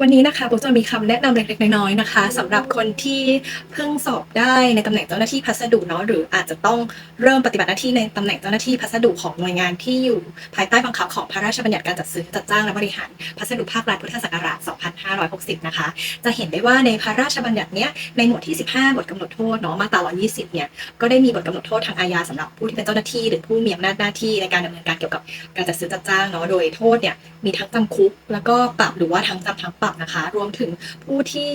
วันนี้นะคะปุ๊กจะมีคำแนะนำเล็กๆน้อยๆนะคะสำหรับคนที่เพิ่งสอบได้ในตำแหน่งเจ้าหน้าที่พัสดุเนาะหรืออาจจะต้องเริ่มปฏิบัติหน้าที่ในตำแหน่งเจ้าหน้าที่พัสดุของหน่วยงานที่อยู่ภายใต้บังคับของพระราชบัญญัติการจัดซื้อจัดจ้างและบริหารพัสดุภาครัฐพุทธศักราช 2560 นะคะ จะเห็นได้ว่าในพระราชบัญญัติเนี้ยในหมวดที่ 15 บทกำหนดโทษเนาะมาตรา 120 เนี่ยก็ได้มีบทกำหนดโทษทางอาญาสำหรับผู้ที่เป็นเจ้าหน้าที่ หรือผู้มีอำนาจหน้าที่ในการดำเนินการเกี่ยวกับการจัดซื้อจัดจ้างเนาะโดยโทษเนี่ยมีทั้งจำคุก แล้วก็ปรับหรือว่าทั้งจำทั้งปรับนะคะ รวมถึงผู้ที่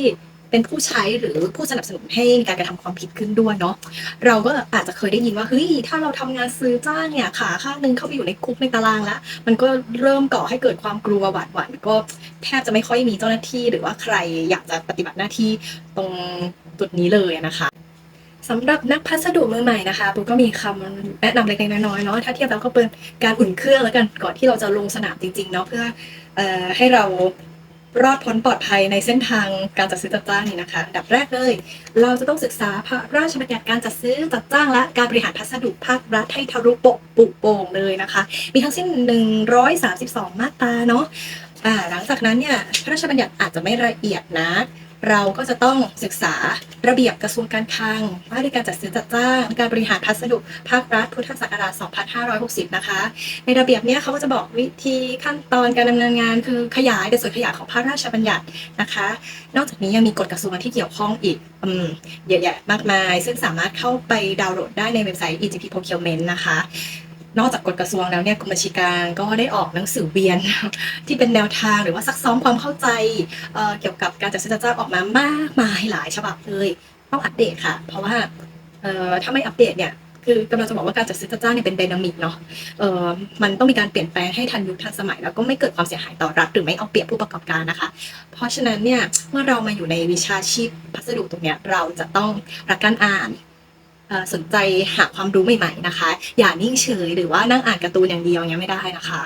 เป็นผู้ใช้หรือผู้สนับสนุนให้มีการกระทำความผิดขึ้นด้วยเนาะเราก็อาจจะเคยได้ยินว่าเฮ้ยถ้าเราทำงานซื้อจ้างเนี่ยขาข้างหนึงเข้าไปอยู่ในคุกในตารางแล้วมันก็เริ่มก่อให้เกิดความกลัวหวาดหวั่นก็แทบจะไม่ค่อยมีเจ้าหน้าที่ หรือว่าใครอยากจะปฏิบัติหน้าที่ตรงจุดนี้เลยนะคะสำหรับนักพัสดุมือใหม่นะคะปุ๊กก็มีคำแนะนำเล็กๆน้อยๆเนาะถ้าเทียบแล้วก็เป็นการอุ่นเครื่องแล้วกันก่อนที่เราจะลงสนามจริงๆเนาะเพื่อเอ่อให้เรา รอดพ้นปลอดภัยในเส้นทางการจัดซื้อจัดจ้างนี่นะคะดับแรกเลย เราจะต้องศึกษาพระราชบัญญัติการจัดซื้อจัดจ้างและการบริหารพัสดุภาครัฐให้ทะลุปกปุโป่งเลยนะคะ มีทั้งสิ้น 132 มาตราเนาะหลังจากนั้นเนี่ยพระราชบัญญัติอาจจะไม่ละเอียดนะ เราก็จะต้องศึกษาระเบียบกระทรวงการคลัง ว่าด้วยการจัดซื้อจัดจ้างการบริหารพัสดุภาครัฐพุทธศักราช 2560 นะคะ ในระเบียบเนี้ยเขาก็จะบอกวิธีขั้นตอนการดำเนินงาน คือขยายในส่วนขยายของพระราชบัญญัตินะคะ นอกจากนี้ยังมีกฎกระทรวงที่เกี่ยวข้องอีกเยอะแยะมากมาย ซึ่งสามารถเข้าไปดาวน์โหลดได้ในเว็บไซต์ EGP Procurement นะคะ นอกจากกฎกระทรวงแล้วเนี่ยกรมบัญชีกลารก็ได้ออกหนังสือเวียน ที่เป็นแนวทางหรือว่าซักซ้อมความเข้าใจเเกี่ยวกับการจัดซื้อจัดจ้างออกมามากมายหลายฉบับเลยต้องอัปเดตค่ะ เพราะว่าถ้าไม่อัปเดตเนี่ยคือกำลังจะบอกว่าการจัดซื้อจัดจ้างเนี่ยเป็นไดนามิกเนาะเออมันต้องมีการเปลี่ยนแปลงให้ทันยุคทันสมัย แล้วก็ไม่เกิดความเสียหายต่อรัฐหรือไม่เอาเปรียบผู้ประกอบการนะคะ เพราะฉะนั้นเนี่ยเมื่อเรามาอยู่ในวิชาชีพพัสดุตรงเนี้ยเราจะต้องรักการอ่าน สนใจหาความรู้ใหม่ๆนะคะ อย่านิ่งเฉยหรือว่านั่งอ่านการ์ตูนอย่างเดียวเนี้ยไม่ได้นะคะ